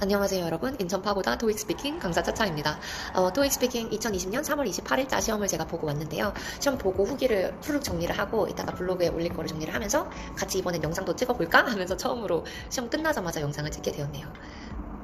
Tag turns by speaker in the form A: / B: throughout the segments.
A: 안녕하세요 여러분. 인천파고다 토익 스피킹 강사 차차입니다. 어, 토익 스피킹 2020년 3월 28일자 시험을 제가 보고 왔는데요. 시험 보고 후기를 후룩 정리를 하고 이따가 블로그에 올릴 거를 정리를 하면서 같이 이번엔 영상도 찍어볼까 하면서 처음으로 시험 끝나자마자 영상을 찍게 되었네요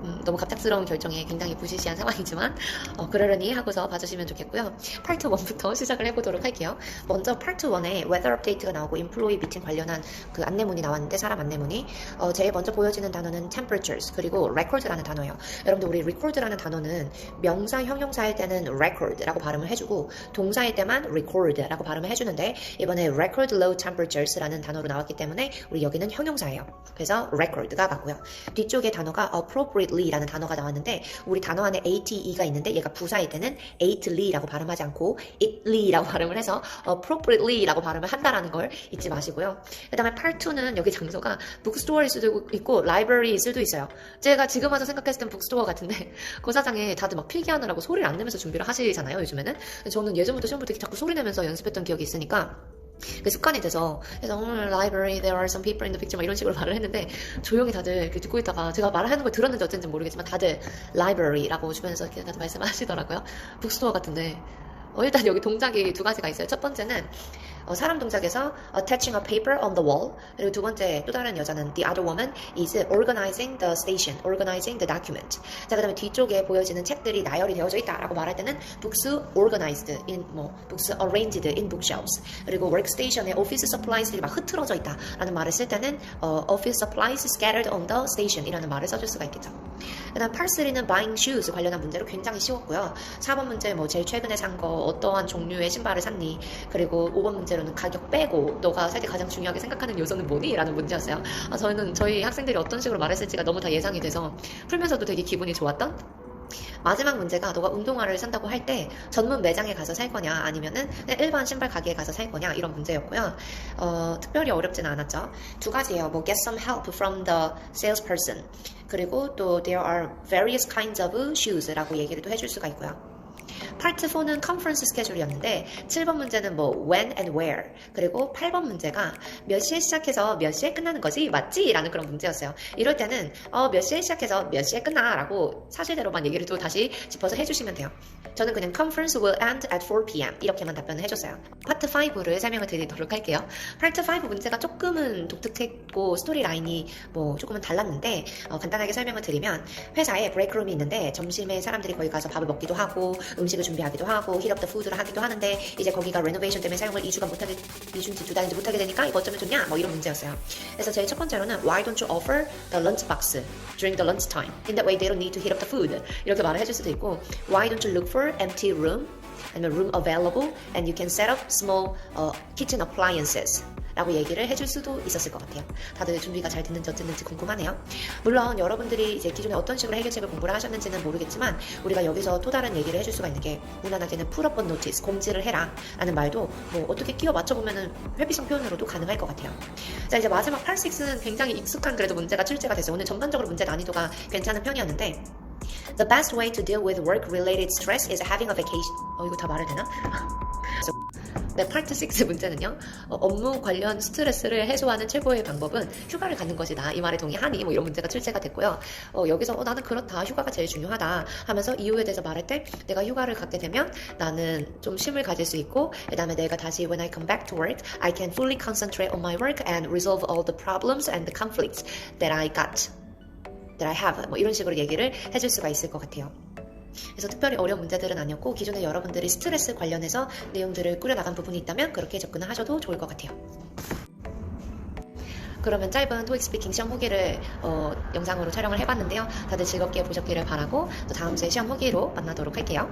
A: 음, 너무 갑작스러운 결정에 굉장히 부시시한 상황이지만 어, 그러려니 하고서 봐주시면 좋겠고요. 파트 1부터 시작을 해보도록 할게요. 먼저 파트 1에 weather update가 나오고 employee meeting 관련한 그 안내문이 나왔는데 사람 안내문이 어, 제일 먼저 보여지는 단어는 temperatures 그리고 record라는 단어예요. 여러분들 우리 record라는 단어는 명사 형용사일 때는 record라고 발음을 해주고 동사일 때만 record라고 발음을 해주는데 이번에 record low temperatures라는 단어로 나왔기 때문에 우리 여기는 형용사예요. 그래서 record가 맞고요. 뒤쪽에 단어가 appropriately라는 단어가 나왔는데 우리 단어 안에 ate가 있는데 얘가 부사일 때는 ately라고 발음하지 않고 itly라고 발음을 해서 appropriately라고 발음을 한다라는 걸 잊지 마시고요. 그 다음에 part 2는 여기 장소가 북스토어일 수도 있고 라이브러리일 수도 있어요. 제가 지금 와서 생각했을 땐 북스토어 같은데 고사장에 다들 막 필기하느라고 소리를 안 내면서 준비를 하시잖아요 요즘에는. 저는 예전부터 시험부터 이렇게 자꾸 소리 내면서 연습했던 기억이 있으니까 그 습관이 돼서 그래서 오늘 library there are some people in the picture 막 이런 식으로 말을 했는데 조용히 다들 이렇게 듣고 있다가 제가 말하는 걸 들었는지 어쩐지 모르겠지만 다들 library라고 주변에서 이렇게 다들 말씀하시더라고요. 북스토어 같은데 어, 일단 여기 동작이 두 가지가 있어요. 첫 번째는 어, 사람 동작에서 attaching a paper on the wall 그리고 두 번째 또 다른 여자는 the other woman is organizing the station, organizing the document. 자 그다음에 뒤쪽에 보여지는 책들이 나열이 되어져 있다라고 말할 때는 books organized in 뭐 books arranged in bookshelves 그리고 workstation에 office supplies들이 막 흐트러져 있다라는 말을 쓸 때는 어, office supplies scattered on the station이라는 말을 써줄 수가 있겠죠. 그다음 8.3는 buying shoes 관련한 문제로 굉장히 쉬웠고요. 4번 문제 뭐 제일 최근에 산 거 어떠한 종류의 신발을 샀니? 그리고 5번 문제로는 가격 빼고 너가 살 때 가장 중요하게 생각하는 요소는 뭐니? 라는 문제였어요. 아, 저희는 저희 학생들이 어떤 식으로 말했을지가 너무 다 예상이 돼서 풀면서도 되게 기분이 좋았던 마지막 문제가 너가 운동화를 산다고 할 때 전문 매장에 가서 살 거냐 아니면은 일반 신발 가게에 가서 살 거냐 이런 문제였고요. 어, 특별히 어렵진 않았죠. 두 가지예요. 뭐 get some help from the salesperson 그리고 또 there are various kinds of shoes라고 얘기를 또 해줄 수가 있고요. 파트 4는 컨퍼런스 스케줄이었는데 7번 문제는 뭐 when and where 그리고 8번 문제가 몇 시에 시작해서 몇 시에 끝나는 거지 맞지? 라는 그런 문제였어요. 이럴 때는 어, 몇 시에 시작해서 몇 시에 끝나? 라고 사실대로만 얘기를 또 다시 짚어서 해주시면 돼요. 저는 그냥 conference will end at 4pm 이렇게만 답변을 해줬어요. 파트 5를 설명을 드리도록 할게요. 파트 5 문제가 조금은 독특했고 스토리 라인이 뭐 조금은 달랐는데 어, 간단하게 설명을 드리면 회사에 브레이크룸이 있는데 점심에 사람들이 거기 가서 밥을 먹기도 하고 음식을 준비하기도 하고 히럽 더 푸드를 하기도 하는데 이제 거기가 레노베이션 때문에 사용을 2주간 못하게 2주인지 두 달인지 못하게 되니까 이거 어쩌면 좋냐 뭐 이런 문제였어요 그래서 제일 첫 번째로는 Why don't you offer the lunch box during the lunch time in that way they don't need to heat up the food 이렇게 말을 해줄 수도 있고 Why don't you look for empty room 아니면 room available and you can set up small uh, kitchen appliances 라고 얘기를 해줄 수도 있었을 것 같아요. 다들 준비가 잘 됐는지 어땠는지 궁금하네요. 물론 여러분들이 이제 기존에 어떤 식으로 해결책을 공부를 하셨는지는 모르겠지만 우리가 여기서 또 다른 얘기를 해줄 수가 있는 게 무난하게는 풀업번 노티스 공지를 해라 라는 말도 뭐 어떻게 끼워 맞춰보면은 회피성 표현으로도 가능할 것 같아요. 자 이제 마지막 8, 6는 굉장히 익숙한 그래도 문제가 출제가 됐어요. 오늘 전반적으로 문제 난이도가 괜찮은 편이었는데 The best way to deal with work-related stress is having a vacation. 어 이거 다 말해야 되나? 네, 파트 6 문제는요. 어, 업무 관련 스트레스를 해소하는 최고의 방법은 휴가를 갖는 것이다. 이 말에 동의하니? 뭐 이런 문제가 출제가 됐고요. 어, 여기서 어, 나는 그렇다. 휴가가 제일 중요하다. 하면서 이유에 대해서 말할 때 내가 휴가를 갖게 되면 나는 좀 쉼을 가질 수 있고 그 다음에 내가 다시 when I come back to work, I can fully concentrate on my work and resolve all the problems and the conflicts that I got. that I have 뭐 이런 식으로 얘기를 해줄 수가 있을 것 같아요. 그래서 특별히 어려운 문제들은 아니었고 기존에 여러분들이 스트레스 관련해서 내용들을 꾸려나간 부분이 있다면 그렇게 접근을 하셔도 좋을 것 같아요. 그러면 짧은 토익 스피킹 시험 후기를 어, 영상으로 촬영을 해봤는데요. 다들 즐겁게 보셨기를 바라고 또 다음 주에 시험 후기로 만나도록 할게요.